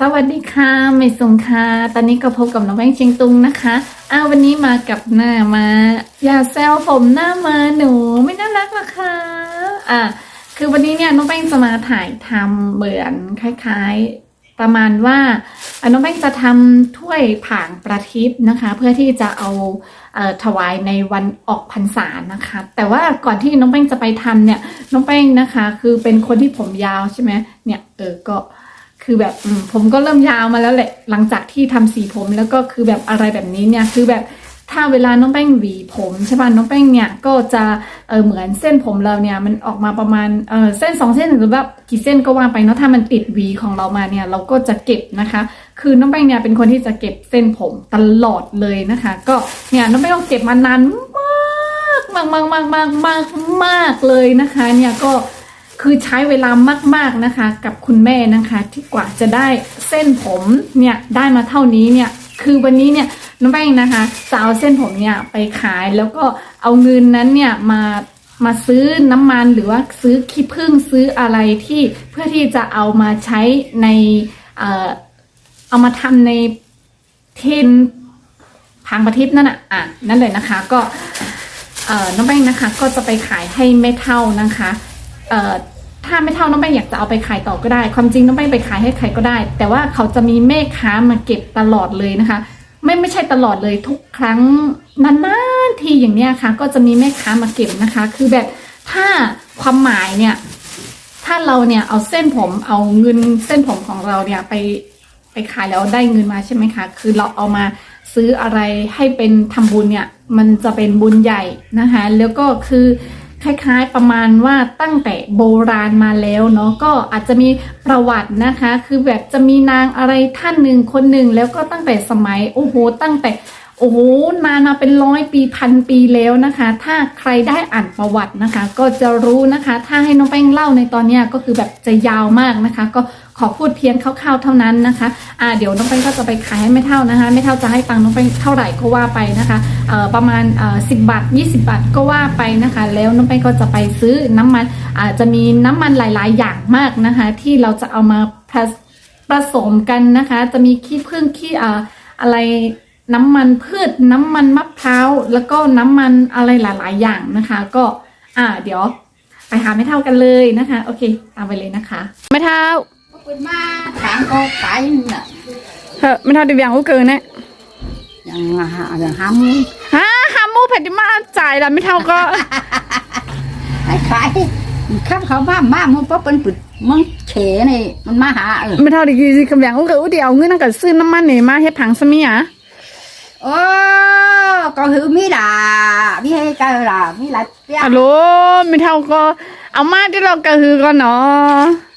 สวัสดีค่ะไม่สุงค่ะ ตอนนี้ก็พบกับน้องแป้งเชียงตุงนะคะอ้าววันนี้มากับหน้ามา อย่าแซวผมหน้ามาหนูไม่น่ารักหรอคะอะคือวันนี้เนี่ยน้องแป้งจะมาถ่ายทำเหมือนคล้ายๆ ประมาณว่าน้องแป้งจะทำถ้วยผางประทิปนะคะ เพื่อที่จะเอาเอ่อถวายในวันออกพรรษานะคะ แต่ว่าก่อนที่น้องแป้งจะไปทำเนี่ย น้องแป้งนะคะ คือเป็นคนที่ผมยาวใช่ไหมเนี่ยเออก็ คือแบบผมก็เริ่มยาวมาแล้วแหละ หลังจากที่ทำสีผมแล้วก็คือแบบอะไรแบบนี้เนี่ยคือแบบถ้าเวลาน้องแป้งหวีผมใช่ป่ะน้องแป้งเนี่ยก็จะเออเหมือนเส้นผมเราเนี่ยมันออกมาประมาณเออเส้นสองเส้นหรือแบบกี่เส้นก็ว่าไปเนาะถ้ามันติดหวีของเรามาเนี่ยเราก็จะเก็บนะคะ คือน้องแป้งเนี่ยเป็นคนที่จะเก็บเส้นผมตลอดเลยนะคะ ก็เนี่ยน้องแป้งก็เก็บมานานมากมากมากมากมากมากเลยนะคะ เนี่ยก็ คือใช้เวลามาก ๆนะคะ กับคุณแม่นะคะ ที่กว่าจะได้เส้นผมเนี่ยได้มาเท่านี้เนี่ยคือวันนี้เนี่ยน้องแป้งนะคะจะเอาเส้นผมเนี่ยไปขายแล้วก็เอาเงินนั้นเนี่ยมามาซื้อน้ำมันหรือว่าซื้อขี้ผึ้งซื้ออะไรที่เพื่อที่จะเอามาใช้ในเอ่อเอามาทำในเทนพังประทิปนั่นน่ะอะนั่นเลยนะคะก็เอ่อน้องแป้งนะคะก็จะไปขายให้แม่เท่านะคะเอ่อ ถ้าไม่เท่าน้องแป้งอยากจะเอาไปขายต่อก็ได้ ความจริงน้องแป้งไปขายให้ใครก็ได้ แต่ว่าเขาจะมีแม่ค้ามาเก็บตลอดเลยนะคะ ไม่ไม่ใช่ตลอดเลยทุกครั้งนานๆทีอย่างเนี้ยค่ะ ก็จะมีแม่ค้ามาเก็บนะคะ คือแบบถ้าความหมายเนี่ย ถ้าเราเนี่ยเอาเส้นผมเอาเงินเส้นผมของเราเนี่ยไปไปขายแล้วได้เงินมาใช่ไหมคะ คือเราเอามาซื้ออะไรให้เป็นทำบุญเนี่ย มันจะเป็นบุญใหญ่นะคะ แล้วก็คือ คล้ายๆประมาณว่าตั้งแต่โบราณมาแล้วเนาะก็อาจจะมีประวัตินะคะ คือแบบจะมีนางอะไรท่านหนึ่งคนหนึ่งแล้วก็ตั้งแต่สมัยโอ้โหตั้งแต่โอ้โหนานมาเป็นร้อยปีพันปีแล้วนะคะ ถ้าใครได้อ่านประวัตินะคะ ก็จะรู้นะคะ ถ้าให้น้องแป้งเล่าในตอนนี้ก็คือแบบจะยาวมากนะคะ ก็ ขอพูดเพียงคร่าวๆเท่านั้นนะคะอ่าเดี๋ยวน้องแป้งก็จะไปขายให้ไม่เท่านะคะ ไม่เท่าจะให้ตังค์น้องแป้งเท่าไหร่ก็ว่าไปนะคะเอ่อประมาณเอ่อสิบาท20 บาทก็ว่าไปนะคะ แล้วน้องแป้งก็จะไปซื้อน้ำมันอาจจะมีน้ำมันหลาย ๆ อย่างมากนะคะ ที่เราจะเอามาผสมกันนะคะ จะมีขี้ผึ้งขี้อ่าอะไรน้ำมันพืชน้ำมันมะพร้าวแล้วก็น้ำมันอะไรหลาย ๆ อย่างนะคะ ก็อ่าเดี๋ยว ไปหาไม่เท่ากันเลยนะคะ โอเค ตามไปเลยนะคะ ไม่เท่า tháng có cái nè เฮ้ไม่เท่าดิเวียงกูเกินนะยังหายังหามูฮะฮามูแผ่นดิมาจ่ายละไม่เท่าก็ไอ้ขายข้ามเขาบ้ามามึงป๊อเป็นปุดมึงเฉนี่มันมาหาเออไม่เท่าดิกีสิกับเวียงกูเกินเดี๋ยวเอาเงินนั่นกับซื้อน้ำมันนี่มาเฮ็ดผังสมีอะโอ้ก็คือมีด่ามีให้กันด่ามีหลายเปียฮัลโหลไม่เท่าก็เอามาที่เรากระหือก่อนเนาะ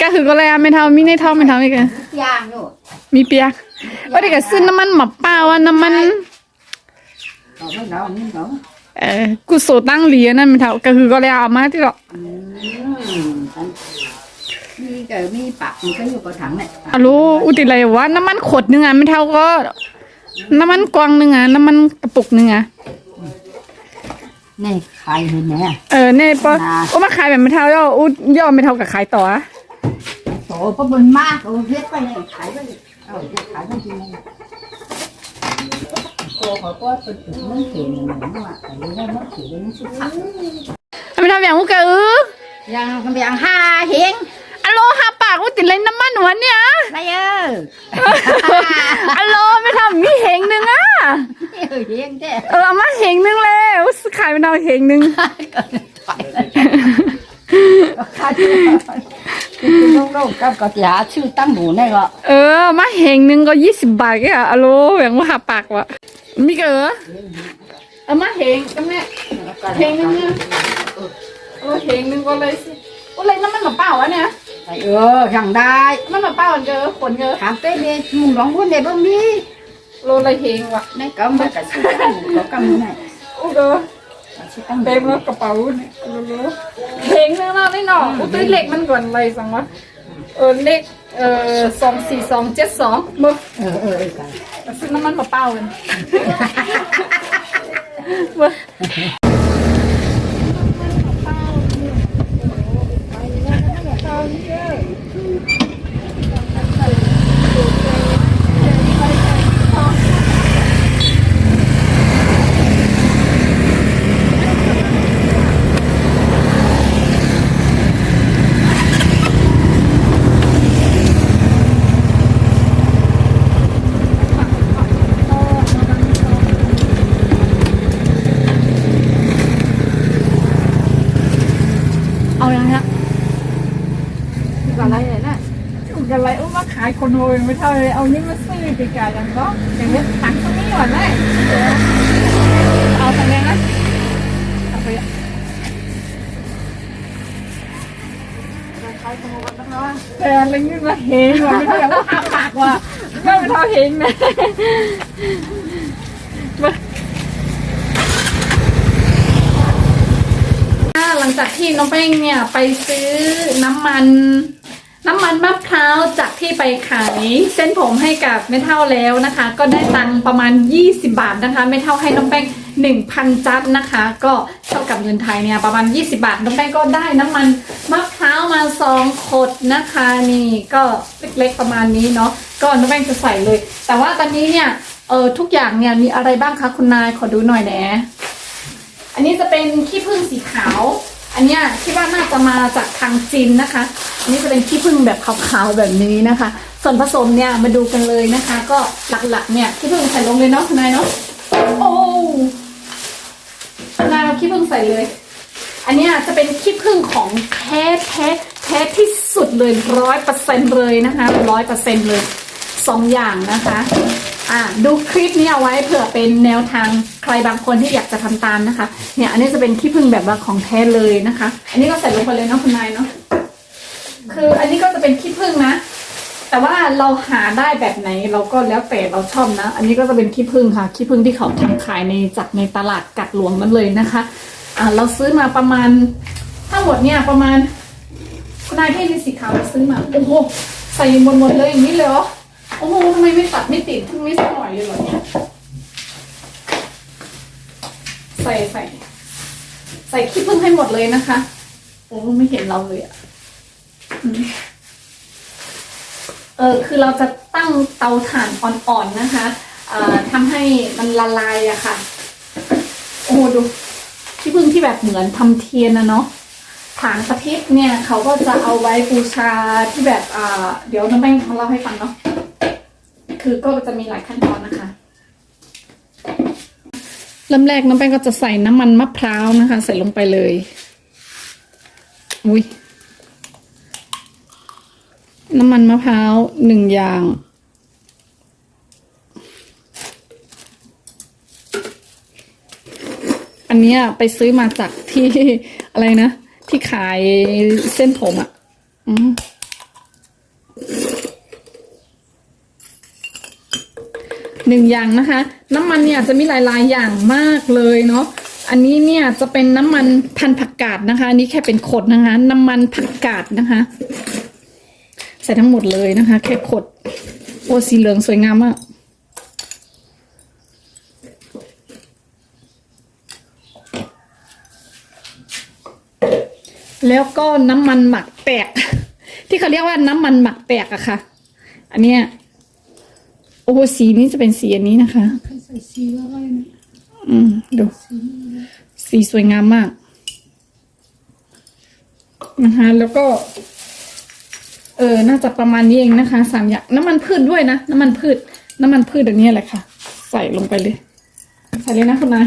กระหือก็เลยอะไม่เท่ามีในเท่าไม่เท่าไม่กันยางอยู่มีเปียกว่าเด็กก็ซื้อน้ำมันหมับเปล่าอะน้ำมันต่อไม่ดอกนี่ดอกเออกูโซตั้งเหรียญนั่นไม่เท่าก็คือก็เลยเอามาที่เราอืมมีก็มีปากมันก็อยู่กับถังเนี่ยอะโลอุติอะไรวะน้ำมันขวดหนึงอะไม่เท่าก็ น้ำมันกวางหนึงอะน้ำมันกระปุกหนึงอะ นี่ใครเห็นเนี่ยเออเนี่ยปะโอ้มาขายแบบไม่เท่าย่ออุย่อไม่เท่ากับขายต่ออะโตป๊อเป็นมากโอ้เฮ็ดไปเนี่ยขายไปเลยเอาเฮ็ดขายไปจริงๆโตเขาก็เป็นตึกมึงเขียนอย่างนั้นว่าอันนี้ได้มึงเขียนมึงสุดท้ายไม่เท่าอย่างกูกะเออยังยังห้าเฮงอะโลหาปากอุติเลยน้ำมันหัวเนี่ยไรเอออะโลไม่เท่ามีเหงหนึงอะเออเฮงแท้เออเอามาเหงหนึงเลยอุ๊ย ขายเป็นเอาเหงหนึงถอยแล้วค่าที่คุณลูกลูกกับก็หาชื่อตั้งหมูได้ก็เออ มาเหงหนึงก็ยี่สิบบาทแกอะอะโลอย่างว่าปากวะมีเกอเอามาเหงกันแม่เพลงนึงเนี่ยเออเพลงนึงก็เลยสิโอ้เลยน้ำมันมะเปล่าวะเนี่ยเอออยังได้มันมะเปล่าเจอขนเจอถามเต้เนี่ยมึงร้องวุ่นเนี่ยบ้างมีโลเลยเพลงวะในก็มากับชื่อตั้งหมูเขากำมือไหนโอ้เด้อ เต็มแล้วกระเป๋าเนี่ยโอ้โหเพลงนึงเนาะนี่เนาะอุ้ยเลขมันก่อนอะไรสังวะเออเลขเออสองสี่สองเจ็ดสองมึงเออเออกันซื้อน้ำมันมะเปล่ากัน อะไรเลยนะถูกอะไรอุ้มมาขายคนโวยไม่เท่าเลยเอานี่มาซื้อปีกาอย่างก็อย่างเงี้ยตังค์ตรงนี้ก่อนเลยเอาทางนี้นะเอาไปแต่อะไรนี่มาเฮงว่ะไม่ใช่ว่าหักปากว่ะก็ไม่เท่าเฮงนะอ่าหลังจากที่น้องแป้งเนี่ยไปซื้อน้ำมัน น้ำมันมะพร้าวจากที่ไปขายเส้นผมให้กับแม่เท่าแล้วนะคะ ก็ได้ตังประมาณ 20 บาทนะคะแม่เท่าให้น้องแป้ง1,000 จัดนะคะ ก็เท่ากับเงินไทยเนี่ยประมาณ 20 บาทน้องแป้งก็ได้น้ำมันมะพร้าวมา2ขดนะคะนี่ก็เล็กๆประมาณนี้เนาะก็น้องแป้งจะใส่เลย แต่ว่าตอนนี้เนี่ยเออทุกอย่างเนี่ยมีอะไรบ้างคะคุณนายขอดูหน่อยแหนะอันนี้จะเป็นขี้ผึ้งสีขาว อันเนี้ยคิดว่าน่าจะมาจากทางจีนนะคะ อันนี้จะเป็นขี้ผึ้งแบบขาวๆแบบนี้นะคะ ส่วนผสมเนี่ยมาดูกันเลยนะคะ ก็หลักๆเนี่ยขี้ผึ้งใส่ลงเลยเนาะคุณนายเนาะโอ้คุณนายเอาขี้ผึ้งใส่เลย อันเนี้ยจะเป็นขี้ผึ้งของแท้แท้แท้ที่สุดเลยร้อยเปอร์เซ็นเลยนะคะร้อยเปอร์เซ็นเลยสองอย่างนะคะ อ่าดูคลิปนี้เอาไว้เผื่อเป็นแนวทางใครบางคนที่อยากจะทำตามนะคะ เนี่ยอันนี้จะเป็นขี้ผึ้งแบบว่าของแท้เลยนะคะ อันนี้ก็ใส่ลงไปเลยเนาะคุณนายเนาะคืออันนี้ก็จะเป็นขี้ผึ้งนะ แต่ว่าเราหาได้แบบไหนเราก็แล้วแต่เราชอบนะ อันนี้ก็จะเป็นขี้ผึ้งค่ะขี้ผึ้งที่เขาทำขายในจากในตลาดกัดหลวงมันเลยนะคะอ่าเราซื้อมาประมาณทั้งหมดเนี่ยประมาณคุณนายที่มีสีขาวเราซื้อมาโอ้โหใส่หมดหมดเลยอย่างนี้เลยเหรอ โอ้โหทำไมไม่ตัดไม่ติดทั้งไม่สักหน่อยเลยเหรอเนี่ยใส่ใส่ ใส่ขี้ผึ้งให้หมดเลยนะคะ โอ้ไม่เห็นเราเลยอะเออคือเราจะตั้งเตาถ่านอ่อนๆนะคะเอ่อทำให้มันละลายอะค่ะ โอ้โหดูที่พึ่งที่แบบเหมือนทำเทียนนะเนาะถางประทิศเนี่ย เขาก็จะเอาไว้บูชาที่แบบ อ่า เดี๋ยวน้องแป้งเขาเล่าให้ฟังเนาะ คือก็จะมีหลายขั้นตอนนะคะเริ่มแรกน้องแป้งก็จะใส่น้ำมันมะพร้าวนะคะ ใส่ลงไปเลย อุ้ยน้ำมันมะพร้าวหนึ่งอย่าง อันนี้ไปซื้อมาจากที่อะไรนะ ที่ขายเส้นผมอะ่ะอืม หนึ่งอย่างนะคะ น้ำมันเนี่ยจะมีหลาย ๆ อย่างมากเลยเนาะอันนี้เนี่ยจะเป็นน้ำมันพันผักกาดนะคะ อันนี้แค่เป็นขดนะคะ น้ำมันผักกาดนะคะ ใส่ทั้งหมดเลยนะคะ แค่ขดโอ้สีเหลืองสวยงามมากแล้วก็น้ำมันหมักแตกที่เขาเรียกว่าน้ำมันหมักแตกอะค่ะ อันเนี้ย โอ้โหสีนี้จะเป็นสีอันนี้นะคะใส่ซีอะไรนะอืมดูสีสวยงามมากนะคะแล้วก็ เออน่าจะประมาณนี้เองนะคะสามอย่างน้ำมันพืชด้วยนะน้ำมันพืช น้ำมันพืชอันนี้แหละค่ะ ใส่ลงไปเลย ใส่เลยนะคุณนาย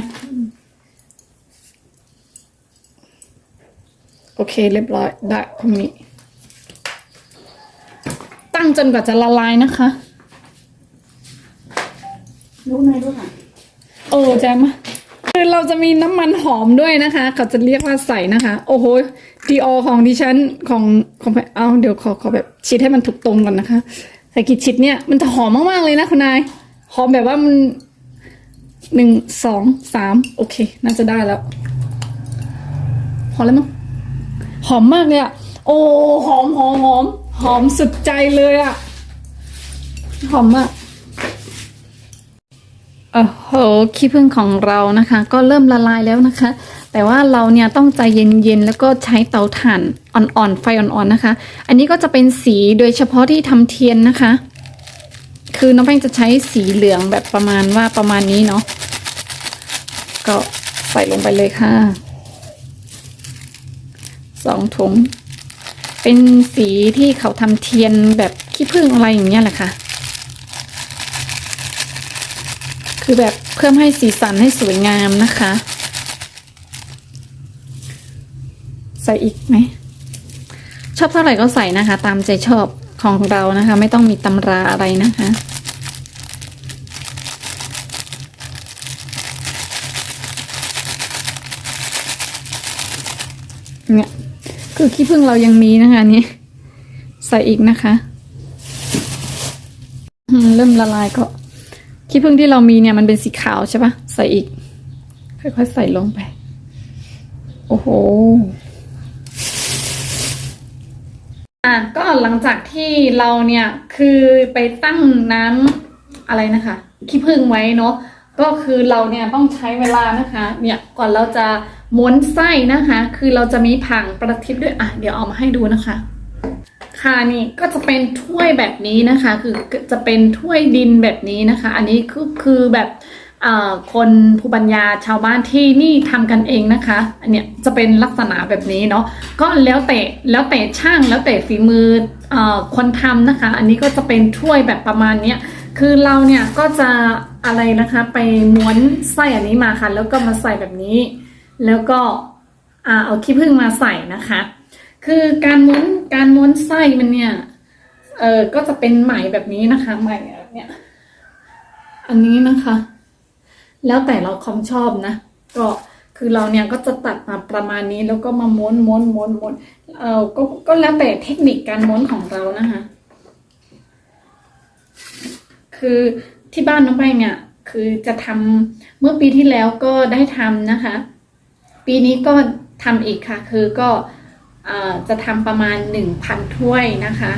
โอเค เรียบร้อยได้ตรงนี้ ตั้งจนกว่าจะละลายนะคะ รู้ไหมรู้ไหมโอ้แจมคือเราจะมีน้ำมันหอมด้วยนะคะ เขาจะเรียกว่าใส่นะคะ โอ้โหดีออของดิฉันของของเอาเดี๋ยวขอขอแบบชิดให้มันถูกตรงก่อนนะคะใส่กี่ชิดเนี่ยมันจะหอมมากๆเลยนะคุณนายหอมแบบว่ามันหนึ่งสองสามโอเค น่าจะได้แล้วพอมแล้วมั้งหอมมากเลยอะโอ้หอมหอมหอมหอมสุดใจเลยอะหอมมาก โอ้โหขี้ผึ้งของเรานะคะ ก็เริ่มละลายแล้วนะคะ แต่ว่าเราเนี่ยต้องใจเย็นๆแล้วก็ใช้เตาถ่านอ่อนๆไฟอ่อนๆนะคะ อันนี้ก็จะเป็นสีโดยเฉพาะที่ทำเทียนนะคะ คือน้องแป้งจะใช้สีเหลืองแบบประมาณว่าประมาณนี้เนาะก็ใส่ลงไปเลยค่ะสองถุงเป็นสีที่เขาทำเทียนแบบขี้ผึ้งอะไรอย่างเงี้ยแหละค่ะ คือแบบเพิ่มให้สีสันให้สวยงามนะคะ ใส่อีกไหม ชอบเท่าไหร่ก็ใส่นะคะ ตามใจชอบของเรานะคะ ไม่ต้องมีตำราอะไรนะคะเนี่ยคือขี้ผึ้งเรายังมีนะคะนี่ใส่อีกนะคะ เริ่มละลายก็ ขี้ผึ้งที่เรามีเนี่ยมันเป็นสีขาวใช่ปะใส่อีก ค่อยๆใส่ลงไป โอ้โหอะก็หลังจากที่เราเนี่ยคือไปตั้งน้ำอะไรนะคะขี้ผึ้งไว้เนาะก็คือเราเนี่ยต้องใช้เวลานะคะ เนี่ยก่อนเราจะม้วนไส้นะคะ คือเราจะมีผังประทิบด้วยอะเดี๋ยวเอามาให้ดูนะคะ ค่ะนี่ก็จะเป็นถ้วยแบบนี้นะคะ คือจะเป็นถ้วยดินแบบนี้นะคะ อันนี้คือคือแบบคนภูบัญญาชาวบ้านที่นี่ทำกันเองนะคะ อันเนี้ยจะเป็นลักษณะแบบนี้เนาะก็แล้วแต่แล้วแต่ช่างแล้วแต่ฝีมืออคนทำนะคะ อันนี้ก็จะเป็นถ้วยแบบประมาณเนี้ยคือเราเนี่ยก็จะอะไรนะคะไปม้วนไส้อันนี้มาค่ะ แล้วก็มาใส่แบบนี้ แล้วก็อเอาขี้ผึ้งมาใส่นะคะ คือการม้วนการม้วนไส้มันเนี่ย เออก็จะเป็นไหมแบบนี้นะคะ ไหมแบบเนี้ย อันนี้นะคะ แล้วแต่เราความชอบนะ ก็คือเราเนี่ยก็จะตัดมาประมาณนี้แล้วก็มาม้วนม้วนม้วนม้วนเออก็ก็แล้วแต่เทคนิคการม้วนของเรานะคะ คือที่บ้านน้องแป้งเนี่ย คือจะทำเมื่อปีที่แล้วก็ได้ทำนะคะ ปีนี้ก็ทำอีกค่ะ คือก็ จะทำประมาณหนึ่งพันถ้วยนะคะ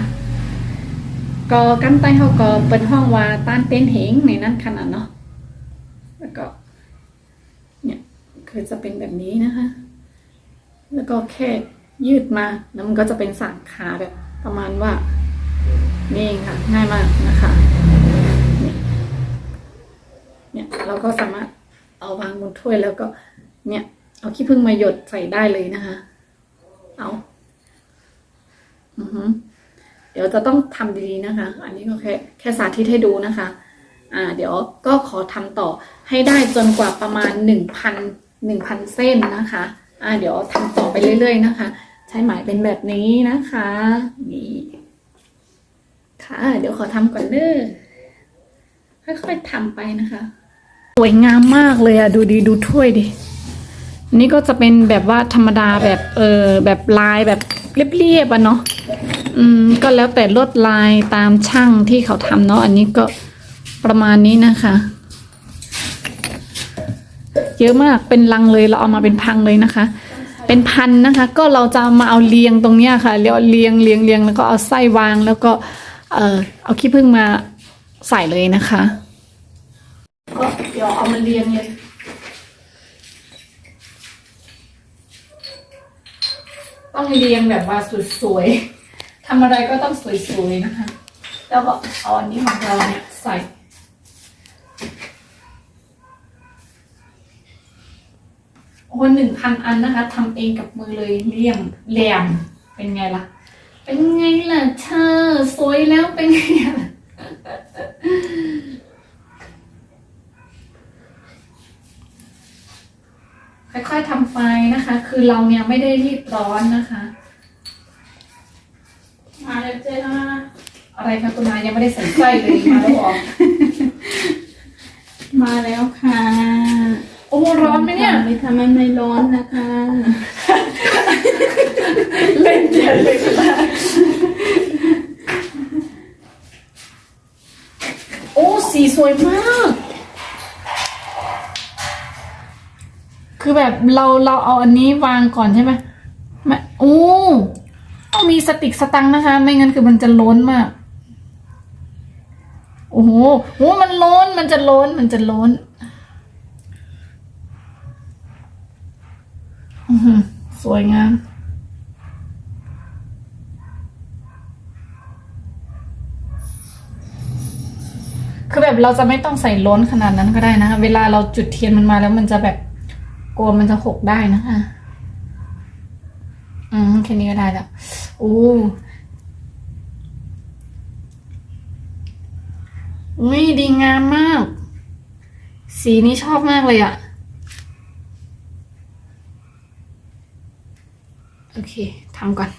ก็กั้นใต้เขาก็เปิดห้องว่าต้านเต้นเหงในนั้นขนาดเนาะแล้วก็เนี่ยคือจะเป็นแบบนี้นะคะ แล้วก็แค่ยืดมาแล้วมันก็จะเป็นสันขาแบบประมาณว่านี่เองค่ะ ง่ายมากนะคะเนี่ยเนี่ยเราก็สามารถเอาวางบนถ้วยแล้วก็เนี่ยเอาขี้ผึ้งมาหยดใส่ได้เลยนะคะ เอาอือฮึเดี๋ยวจะต้องทำดีๆนะคะ อันนี้ก็แค่แค่สาธิตให้ดูนะคะ อ่า เดี๋ยวก็ขอทำต่อให้ได้จนกว่าประมาณหนึ่งพันหนึ่งพันเส้นนะคะ อ่า เดี๋ยวทำต่อไปเรื่อย ๆ นะคะ ใช้ไหมายเป็นแบบนี้นะคะ นี่ค่ะ เดี๋ยวขอทำก่อนเด้อค่อยๆทำไปนะคะ สวยงามมากเลยอะดูดีดูถ้วยดิ นนี้ก็จะเป็นแบบว่าธรรมดาแบบเออแบบลายแบบเรียบๆอะเนาะอืมก็แล้วแต่ลวดลายตามช่างที่เขาทำเนาะอันนี้ก็ประมาณนี้นะคะ เยอะมากเป็นลังเลยเราเอามาเป็นพังเลยนะคะ เป็นพันนะคะ ก็เราจะมาเอาเรียงตรงเนี้ยค่ะเรียกเรียงเรียงเรียงแล้วก็เอาไส้วางแล้วก็เออเอาขี้ผึ้งมาใส่เลยนะคะก็เดี๋ยวเอามาเรียงเลย ต้องเรียงแบบว่าสวยๆทำอะไรก็ต้องสวยๆนะคะ แล้วก็เอาอันนี้ของเราเนี่ยใส่ โอ้หนึ่งพันอันนะคะทำเองกับมือเลยเลี่ยมแหลมเป็นไงล่ะ เป็นไงล่ะเธอสวยแล้วเป็นไงล่ะ ค่อยๆทำไปนะคะ คือเราเนี่ยไม่ได้รีบร้อนนะคะ มาแล้วเจ้าอะไรคะคุณนายยังไม่ได้ใส่ไส้เลยมาแล้วเหรอมาแล้วค่ะโอ้ร้อนไหมเนี่ยไม่ทำให้ไม่ร้อนนะคะ เล่นเย็นเลยคุณนายโอ้สีสวยมาก คือ แบบเราเราเอาอันนี้วางก่อนใช่ไหมไม่โอ้ต้องมีสติกสตังนะคะ ไม่งั้นคือมันจะล้นมาก โอ้โหโหมันล้น มันจะล้น มันจะล้นอือหือสวยงามคือแบบเราจะไม่ต้องใส่ล้นขนาดนั้นก็ได้นะคะเวลาเราจุดเทียนมันมาแล้วมันจะแบบ กลัวมันจะหกได้นะคะ อืมแค่นี้ก็ได้แล้วอู้อุ้ยดีงามมาก สีนี้ชอบมากเลยอะโอเคทำก่อน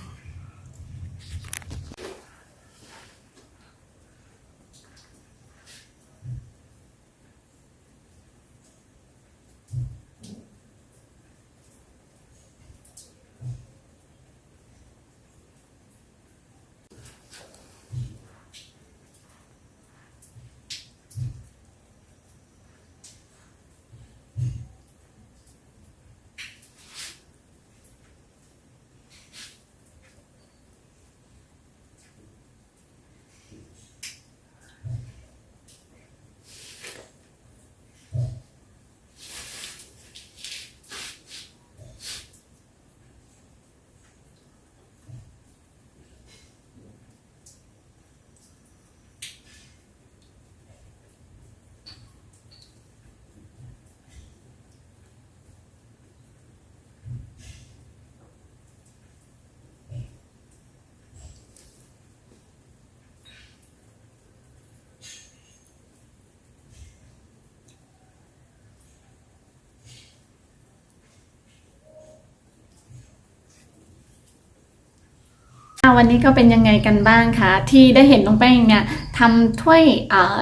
วันนี้ก็เป็นยังไงกันบ้างคะที่ได้เห็นน้องแป้งเนี่ยทำถ้วยอ่า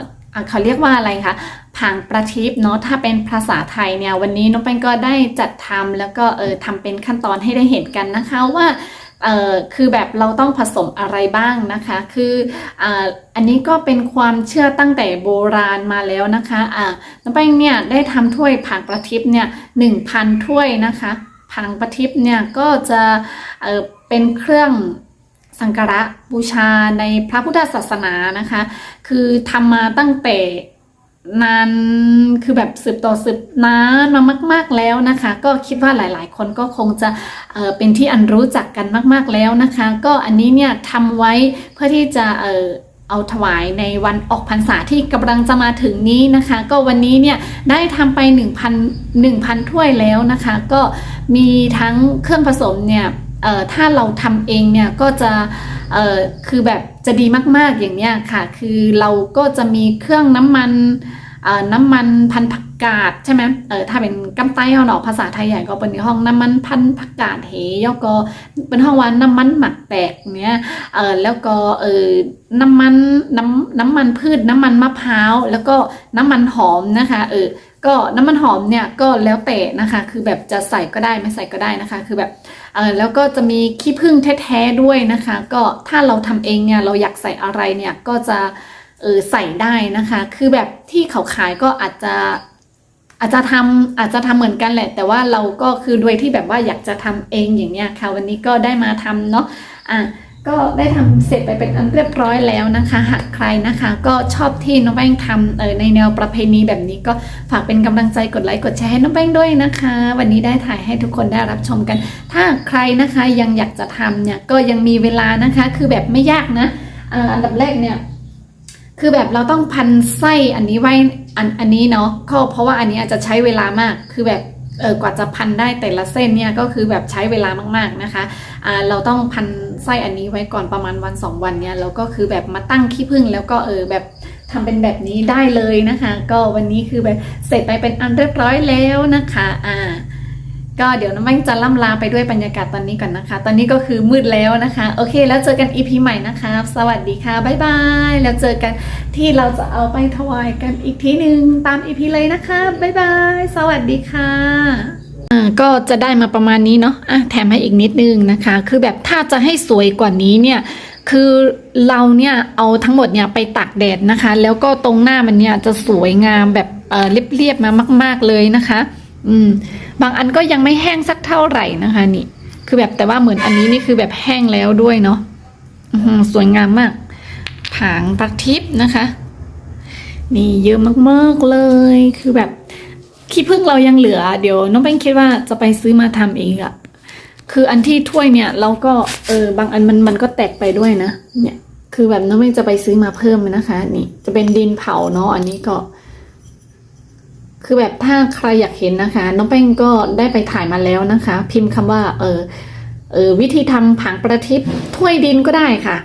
เขาเรียกว่าอะไรคะผางประทิปเนาะถ้าเป็นภาษาไทยเนี่ยวันนี้น้องแป้งก็ได้จัดทำแล้วก็เออทำเป็นขั้นตอนให้ได้เห็นกันนะคะว่าเออคือแบบเราต้องผสมอะไรบ้างนะคะ คืออ่าอันนี้ก็เป็นความเชื่อตั้งแต่โบราณมาแล้วนะคะอ่าน้องแป้งเนี่ยได้ทำถ้วยผางประทิปเนี่ยหนึ่งพันถ้วยนะคะผางประทิปเนี่ยก็จะเออเป็นเครื่อง สังกระบูชาในพระพุทธศาสนานะคะ คือทำมาตั้งแต่นานคือแบบสืบต่อสืบนานมามาก ๆแล้วนะคะ ก็คิดว่าหลาย ๆ คนก็คงจะเเป็นที่อันรู้จักกันมาก ๆแล้วนะคะ ก็อันนี้เนี่ยทำไว้เพื่อที่จะเอ่อเอาถวายในวันออกพรรษาที่กำลังจะมาถึงนี้นะคะ ก็วันนี้เนี่ยได้ทำไป 1,000 1,000ถ้วยแล้วนะคะ ก็มีทั้งเครื่องผสมเนี่ย เอ่อถ้าเราทำเองเนี่ยก็จะเอ่อคือแบบจะดีมากๆอย่างเนี้ยค่ะ คือเราก็จะมีเครื่องน้ำมันเอ่อน้ำมันพันผักกาดใช่ไหมเออถ้าเป็นกำไต้เอาเนาะภาษาไทยใหญ่ก็เป็นห้องน้ำมันพันผักกาดเหยก็เป็นห้องวันน้ำมันหมักแตกเนี้ยเออแล้วก็เออน้ำมันน้ำน้ำมันพืชน้ำมันมะพร้าวแล้วก็น้ำมันหอมนะคะเออ ก็น้ำมันหอมเนี่ยก็แล้วแต่นะคะ คือแบบจะใส่ก็ได้ไม่ใส่ก็ได้นะคะ คือแบบเออแล้วก็จะมีขี้ผึ้งแท้ๆด้วยนะคะ ก็ถ้าเราทำเองเนี่ยเราอยากใส่อะไรเนี่ยก็จะเออใส่ได้นะคะ คือแบบที่เขาขายก็อาจจะอาจจะทำอาจจะทำเหมือนกันแหละ แต่ว่าเราก็คือโดยที่แบบว่าอยากจะทำเองอย่างเนี้ยค่ะวันนี้ก็ได้มาทำเนาะอะ ก็ได้ทำเสร็จไปเป็นอันเรียบร้อยแล้วนะคะ หากใครนะคะ ก็ชอบที่น้องแป้งทำเออในแนวประเพณีแบบนี้ก็ฝากเป็นกำลังใจกดไลค์กดแชร์ให้น้องแป้งด้วยนะคะ วันนี้ได้ถ่ายให้ทุกคนได้รับชมกัน ถ้าใครนะคะยังอยากจะทำเนี่ยก็ยังมีเวลานะคะ คือแบบไม่ยากนะอันดับแรกเนี่ยคือแบบเราต้องพันไส้อันนี้ไว้อันอันนี้เนาะก็เพราะว่าอันนี้อาจจะใช้เวลามากคือแบบ เออกว่าจะพันได้แต่ละเส้นเนี่ยก็คือแบบใช้เวลามากๆนะคะอ่าเราต้องพันไส้อันนี้ไว้ก่อนประมาณวันสองวันเนี่ยเราก็คือแบบมาตั้งขี้ผึ้งแล้วก็เออแบบทำเป็นแบบนี้ได้เลยนะคะ ก็วันนี้คือแบบเสร็จไปเป็นอันเรียบร้อยแล้วนะคะอ่า ก็เดี๋ยวน้องแป้งจะล่ำลาไปด้วยบรรยากาศตอนนี้ก่อนนะคะ ตอนนี้ก็คือมืดแล้วนะคะ โอเค แล้วเจอกัน EP ใหม่นะคะ สวัสดีค่ะ บ๊ายบาย แล้วเจอกันที่เราจะเอาไปถวายกันอีกทีหนึ่งตาม EP เลยนะคะ บ๊ายบาย สวัสดีค่ะอ่าก็จะได้มาประมาณนี้เนาะอะแถมให้อีกนิดนึงนะคะ คือแบบถ้าจะให้สวยกว่านี้เนี่ยคือเราเนี่ยเอาทั้งหมดเนี่ยไปตากแดดนะคะ แล้วก็ตรงหน้ามันเนี่ยจะสวยงามแบบเอ่อเรียบๆมามาก ๆเลยนะคะ อืม บางอันก็ยังไม่แห้งสักเท่าไหร่นะคะ นี่ คือแบบแต่ว่าเหมือนอันนี้นี่คือแบบแห้งแล้วด้วยเนาะสวยงามมาก ผางปักทิพย์นะคะ นี่เยอะมากๆเลย คือแบบขี้ผึ้งเรายังเหลือ เดี๋ยวน้องแป้งคิดว่าจะไปซื้อมาทำเองอะคืออันที่ถ้วยเนี่ยเราก็เออบางอันมันมันก็แตกไปด้วยนะ เนี่ย คือแบบน้องแป้งจะไปซื้อมาเพิ่มนะคะ นี่ จะเป็นดินเผาเนาะอันนี้ก็ คือแบบถ้าใครอยากเห็นนะคะ น้องแป้งก็ได้ไปถ่ายมาแล้วนะคะ พิมพ์คำว่า เออเออวิธีทำผังประทิปถ้วยดินก็ได้ค่ะ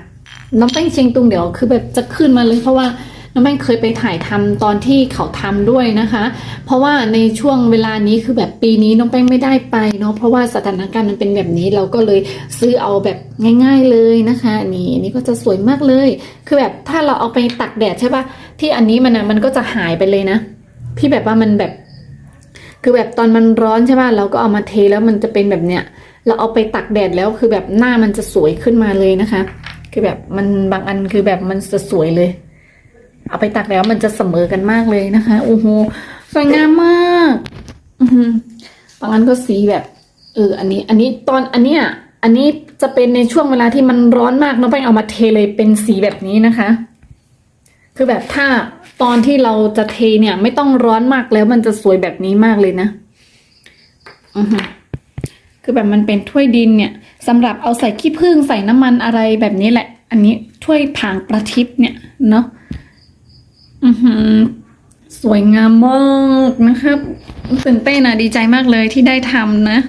น้องแป้งเชียงตุงเดี๋ยวคือแบบจะขึ้นมาเลยเพราะว่าน้องแป้งเคยไปถ่ายทำตอนที่เขาทำด้วยนะคะ เพราะว่าในช่วงเวลานี้คือแบบปีนี้น้องแป้งไม่ได้ไปเนาะเพราะว่าสถานการณ์มันเป็นแบบนี้เราก็เลยซื้อเอาแบบง่าย ๆเลยนะคะนี่อันนี้ก็จะสวยมากเลย คือแบบถ้าเราเอาไปตักแดดใช่ปะที่อันนี้มันนะมันก็จะหายไปเลยนะ ที่แบบว่ามันแบบ คือแบบตอนมันร้อนใช่ป่ะเราก็เอามาเทแล้วมันจะเป็นแบบเนี้ยเราเอาไปตักแดดแล้วคือแบบหน้ามันจะสวยขึ้นมาเลยนะคะ คือแบบมันบางอันคือแบบมันจะสวยเลย เอาไปตักแล้วมันจะเสมอกันมากเลยนะคะโอ้โหสวยงามมากอือหือบางอันก็สีแบบเอออันนี้ อันนี้ตอนอันเนี้ยอันนี้จะเป็นในช่วงเวลาที่มันร้อนมากน้องแป้งเอามาเทเลยเป็นสีแบบนี้นะคะ คือแบบถ้าตอนที่เราจะเทเนี่ย ไม่ต้องร้อนมากแล้วมันจะสวยแบบนี้มากเลยนะอือหือคือแบบมันเป็นถ้วยดินเนี่ยสำหรับเอาใส่ขี้ผึ้งใส่น้ำมันอะไรแบบนี้แหละ อันนี้ถ้วยผางประทิปเนี่ยเนาะอือหือสวยงามมากนะครับตื่นเต้นนะดีใจมากเลยที่ได้ทำนะ